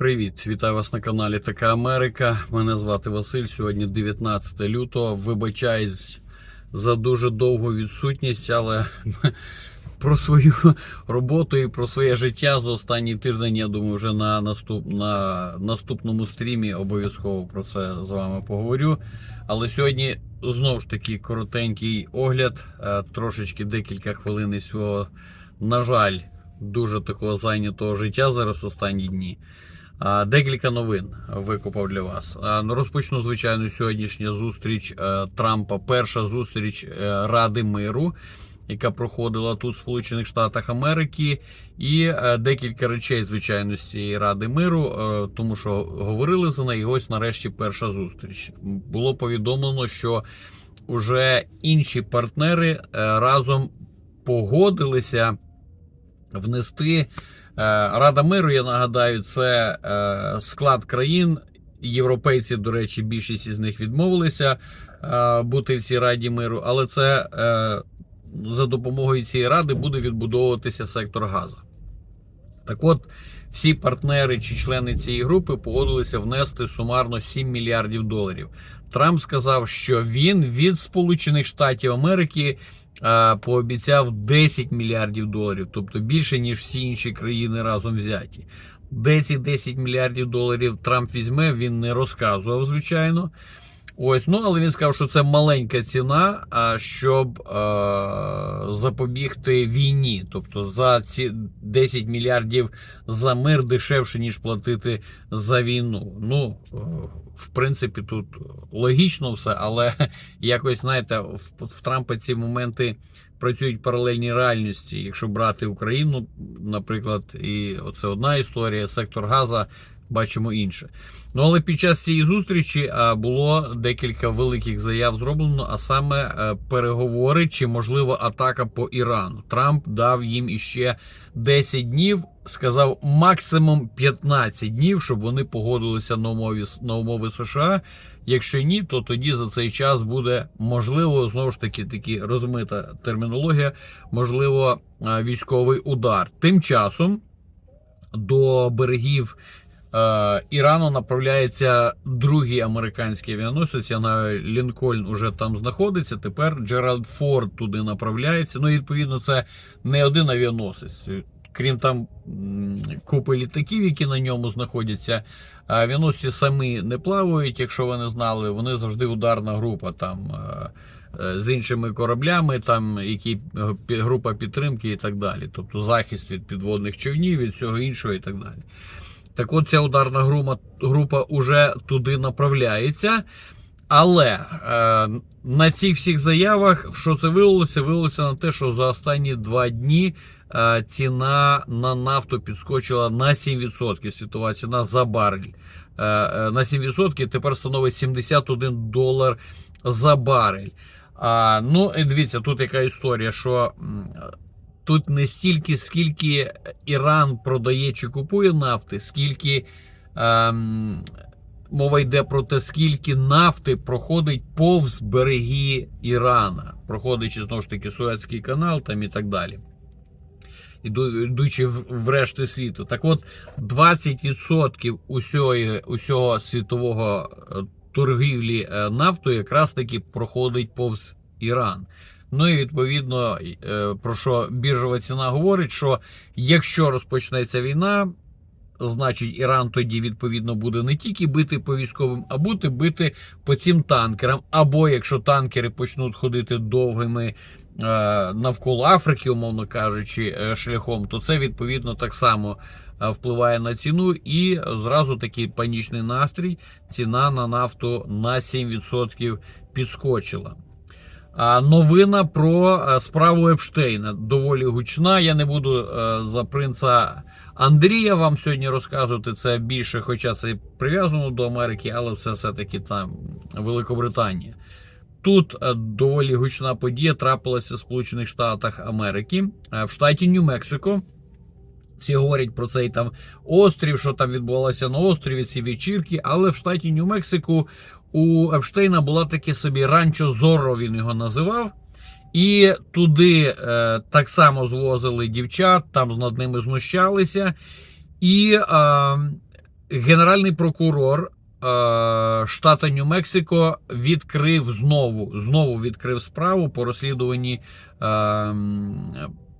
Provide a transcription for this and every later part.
Привіт, вітаю вас на каналі Така Америка. Мене звати Василь. Сьогодні 19 лютого. Вибачаюсь за дуже довгу відсутність, але про свою роботу і про своє життя за останній тиждень, я думаю, вже на, наступ, на наступному стрімі обов'язково про це з вами поговорю. Але сьогодні знову ж таки коротенький огляд, е, трошечки декілька хвилин із свого, на жаль, дуже такого зайнятого життя зараз останні дні. Декілька новин викопав для вас. Ну, Розпочну, звичайно, сьогоднішня зустріч е, Трампа. Перша зустріч е, Ради миру, яка проходила тут в Сполучених Штатах Америки, і е, декілька речей, звичайно, з цієї Ради миру, тому що говорили за неї. Ось нарешті перша зустріч. Було повідомлено, що вже інші партнери разом погодилися внести. Е, Рада миру, я нагадаю, це е, склад країн. Європейці, до речі, більшість із них відмовилися е, бути в цій раді миру, але це за допомогою цієї ради буде відбудовуватися сектор Газа. Так от, всі партнери чи члени цієї групи погодилися внести сумарно 7 мільярдів доларів. Трамп сказав, що він від Сполучених Штатів Америки пообіцяв 10 мільярдів доларів, тобто більше ніж всі інші країни разом взяті. Де ці 10 мільярдів доларів Трамп візьме, він не розказував, звичайно. Ось, ну але він сказав, що це маленька ціна, щоб е, запобігти війні. Тобто за ці 10 мільярдів за мир дешевше, ніж платити за війну. Ну, е, в принципі, тут логічно все, але якось, знаєте, в, в Трампа ці моменти працюють паралельні реальності. Якщо брати Україну, наприклад, і оце одна історія, сектор Газа. Бачимо інше. Ну але під час цієї зустрічі було декілька великих заяв зроблено, а саме е, переговори чи можливо атака по Ірану. Трамп дав їм іще 10 днів, сказав максимум 15 днів, щоб вони погодилися на умови на умови США. Якщо ні, то тоді за цей час буде можливо знову ж таки такі розмита термінологія, можливо, військовий удар. Тим часом до берегів. Е, Ірану направляється другий американський авіаносець. Знаю, Лінкольн уже там знаходиться. Тепер Джеральд Форд туди направляється. Ну, і, відповідно, це не один авіаносець. Крім там купи літаків, які на ньому знаходяться. Авіаносці самі не плавають, якщо ви не знали, вони завжди ударна група там е, е, з іншими кораблями, там які група підтримки і так далі. Тобто захист від підводних човнів, від всього іншого і так далі. Так от ця ударна група, група уже туди направляється. Але е, на цих всіх заявах, що це виявилося? Виявилося на те, що за останні два дні е, ціна на нафту підскочила на 7%. Світова ціна за барель. Е, е, на 7% тепер становить 71 долар за барель. А, ну, дивіться, тут яка історія, що тут не стільки, скільки Іран продає чи купує нафти, скільки ем, мова йде про те, скільки нафти проходить повз береги Ірана, проходячи знову ж таки Суецький канал там і так далі. Йдучи в, в решти світу. Так от 20% усього, усього світового е, торгівлі е, нафтою якраз таки проходить повз Іран. Ну і відповідно, е, про що біржова ціна говорить, що якщо розпочнеться війна, значить Іран тоді відповідно буде не тільки бити по військовим, а буде бити по цим танкерам. Або якщо танкери почнуть ходити довгими е, навколо Африки, умовно кажучи, е, шляхом, то це відповідно так само впливає на ціну, і зразу такий панічний настрій. Ціна на нафту на 7% підскочила. Новина про е, справу Епштейна доволі гучна. Я не буду е, за принца Андрія вам сьогодні розказувати це більше, хоча це прив'язано до Америки, але це все-таки там Великобританія. Тут е, доволі гучна подія трапилася в Сполучених Штатах Америки в штаті Нью-Мексико. Всі говорять про цей там острів, що там відбувалося на острові, ці вечірки, але в штаті Нью-Мексику у Епштейна була таке собі ранчо Зорро, він його називав. І туди е, так само звозили дівчат, там над ними знущалися. І е, Генеральний прокурор е, штата Нью-Мексико відкрив знову знову відкрив справу по розслідуванні е,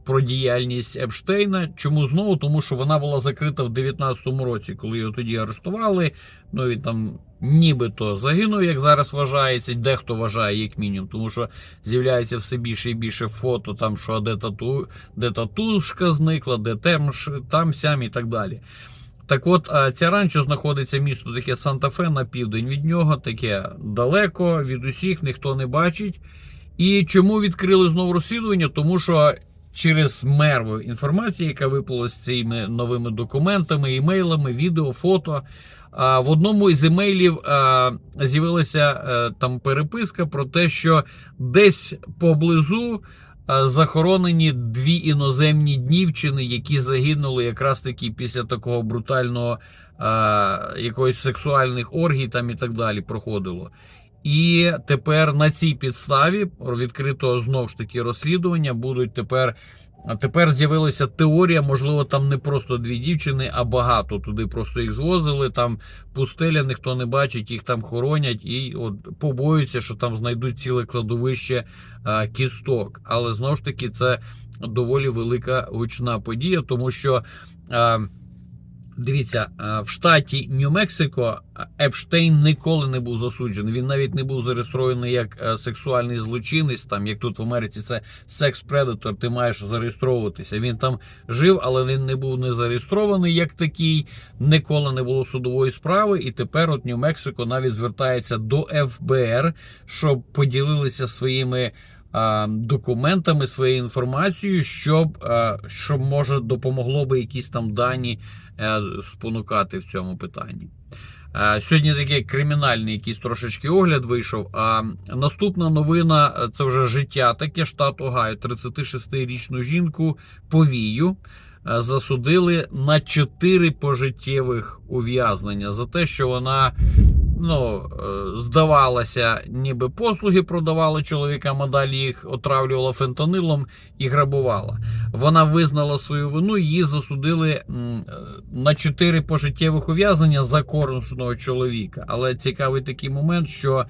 про діяльність Епштейна. Чому знову? Тому що вона була закрита в 2019 році, коли його тоді арештували. Ну він там нібито загинув, як зараз вважається. Дехто вважає, як мінімум, тому що з'являється все більше і більше фото, там що де тату, де татушка зникла, де там, там сям і так далі. Так от, ця ранчо знаходиться місто таке Санта-Фе на південь від нього, таке далеко від усіх, ніхто не бачить. І чому відкрили знову розслідування? Тому що через мерву інформації, яка виплила з цими новими документами, імейлами, відео, фото. В одному із емейлів з'явилася е, там переписка про те, що десь поблизу захоронені дві іноземні дівчини, які загинули якраз таки після такого брутального якоїсь сексуальних оргій там і так далі проходило. І тепер на цій підставі відкрито знову ж таки розслідування будуть тепер. А тепер з'явилася теорія, можливо, там не просто дві дівчини, а багато. Туди просто їх звозили. Там пустеля, ніхто не бачить, їх там хоронять і от побоюються, що там знайдуть ціле кладовище а, кісток. Але знову ж таки, це доволі велика гучна подія, тому що. А, Дивіться, а, в штаті Нью-Мексико Епштейн ніколи не був засуджений. Він навіть не був зареєстрований як е, сексуальний злочинець. Там як тут в Америці це секс-предатор, ти маєш зареєстровуватися. Він там жив, але він не був не зареєстрований як такий. Ніколи не було судової справи. І тепер от Нью-Мексико навіть звертається до ФБР, щоб поділилися своїми. А, Документами своєю інформацією, щоб, а, щоб може допомогло би якісь там дані е, спонукати в цьому питанні. Е, Сьогодні такий кримінальний якийсь трошечки огляд вийшов. А наступна новина е, це вже життя таке штат Огайо. 36-річну жінку повію е, засудили на 4 пожиттєвих ув'язнення за те, що вона ну, е, здавалася, ніби послуги продавала чоловікам, а далі їх отравлювала фентанилом і грабувала. Вона визнала свою вину, її засудили е, на 4 пожиттєвих ув'язнення за кожного чоловіка. Але цікавий такий момент, що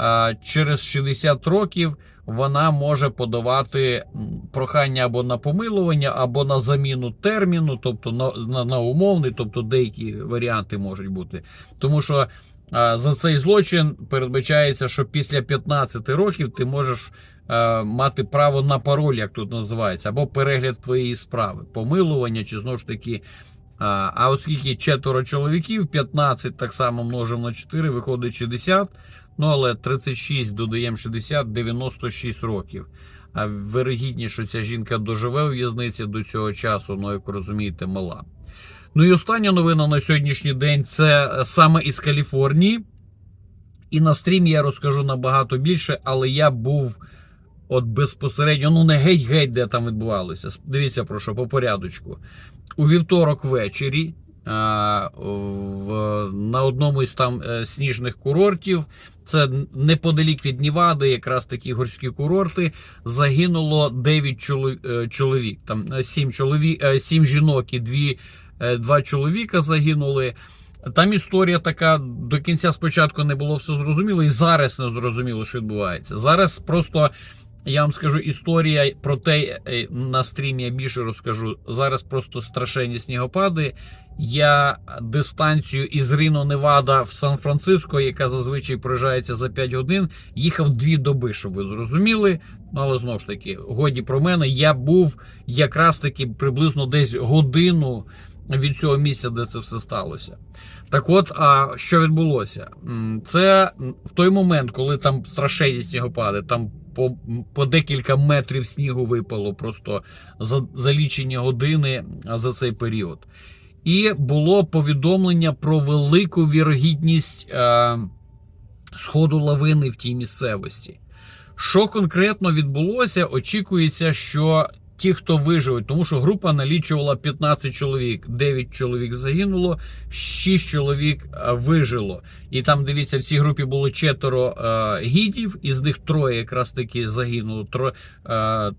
е, через 60 років вона може подавати прохання або на помилування, або на заміну терміну, тобто на, на, на умовний, тобто деякі варіанти можуть бути. Тому що за цей злочин передбачається, що після 15 років ти можеш е, мати право на пароль, як тут називається, або перегляд твоєї справи, помилування чи знову ж таки. А, оскільки четверо чоловіків, 15 так само множимо на 4, виходить 60. Ну але 36 додаємо 60, 96 років. А вирогідність, що ця жінка доживе у в'язниці до цього часу, ну як розумієте, мала. Ну і остання новина на сьогоднішній день це саме із Каліфорнії. І на стрімі я розкажу набагато більше, але я був от безпосередньо, ну не геть-геть, де там відбувалося. Дивіться про що, по порядочку. У вівторок ввечері а, в, на одному із там е, сніжних курортів, це неподалік від Нівади, якраз такі горські курорти, загинуло 9 чоло- е, чоловік. Там 7, чоловік, 7 жінок і 2, два чоловіка загинули. Там історія така до кінця спочатку не було все зрозуміло, і зараз не зрозуміло, що відбувається. Зараз просто я вам скажу історія про те, е, на стрімі я більше розкажу. Зараз просто страшенні снігопади. Я дистанцію із Ріно Невада в Сан-Франциско, яка зазвичай проїжджається за 5 годин, їхав дві доби, щоб ви зрозуміли. Ну, але знову ж таки, годі про мене, я був якраз таки приблизно десь годину від цього місця, де це все сталося. Так от, а що відбулося? Це в той момент, коли там страшенні снігопади, там по, по декілька метрів снігу випало просто за, за лічені години за цей період. І було повідомлення про велику вірогідність е, сходу лавини в тій місцевості. Що конкретно відбулося? Очікується, що ті, хто виживуть, тому що група налічувала 15 чоловік, 9 чоловік загинуло, 6 чоловік е, вижило. І там, дивіться, в цій групі було четверо е, гідів, із них троє якраз таки загинуло. Тро, е, е,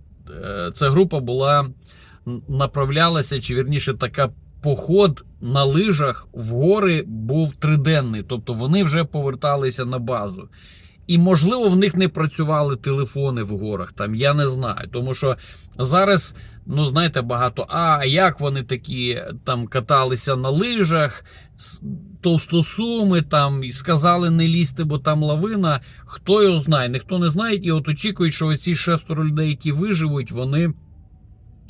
ця група була направлялася, чи вірніше така поход на лижах в гори був триденний, тобто вони вже поверталися на базу. І, можливо, в них не працювали телефони в горах. Там я не знаю. Тому що зараз, ну знаєте, багато. А як вони такі там каталися на лижах, товстосуми там і сказали не лізти, бо там лавина. Хто його знає? Ніхто не знає. І от очікують, що оці шестеро людей, які виживуть, вони.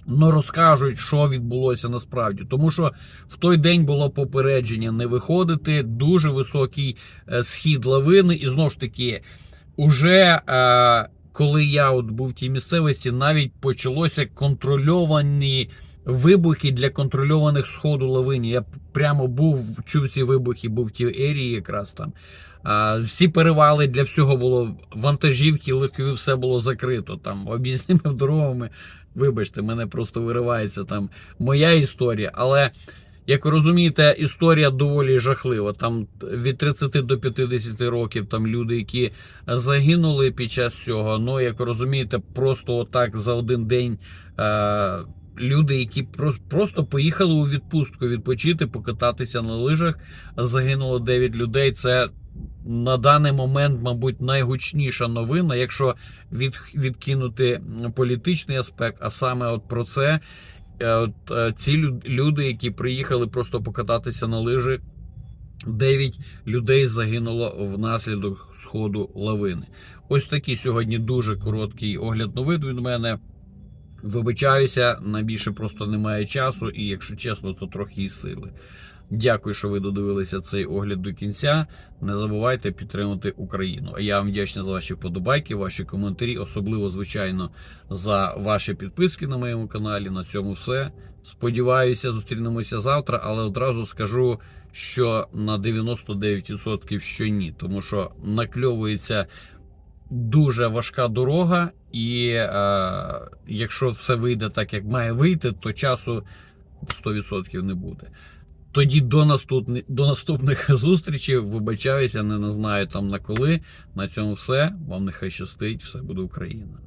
Ну, розкажуть, що відбулося насправді, тому що в той день було попередження не виходити. Дуже високий е, схід лавини, і знову ж таки, уже е, коли я от був в тій місцевості, навіть почалося контрольовані вибухи для контрольованих сходу лавині. Я прямо був чув ці вибухи, був в тій ерії, якраз там. Всі перевали для всього було вантажівки, легкові, все було закрито. Там об'їзними дорогами. Вибачте, мене просто виривається там моя історія. Але як ви розумієте, історія доволі жахлива. Там від 30 до 50 років там люди, які загинули під час цього. Ну, як ви розумієте, просто отак за один день. Е- Люди, які прос- просто поїхали у відпустку відпочити, покататися на лижах, загинуло 9 людей. Це на даний момент, мабуть, найгучніша новина, якщо від, відкинути політичний аспект, а саме от про це. Е, От, е, ці люди, які приїхали просто покататися на лижі, 9 людей загинуло внаслідок сходу лавини. Ось такий сьогодні дуже короткий огляд новин від мене. Вибачаюся, на більше просто немає часу, і якщо чесно, то трохи і сили. Дякую, що ви додивилися цей огляд до кінця. Не забувайте підтримати Україну. А я вам вдячний за ваші вподобайки, ваші коментарі, особливо, звичайно, за ваші підписки на моєму каналі. На цьому все. Сподіваюся, зустрінемося завтра, але одразу скажу, що на 99% що ні, тому що накльовується дуже важка дорога, і е, якщо все вийде так, як має вийти, то часу 100% не буде. Тоді до наступних, до наступних зустрічей. Вибачаюся, не знаю там на коли. На цьому все. Вам нехай щастить, все буде Україна.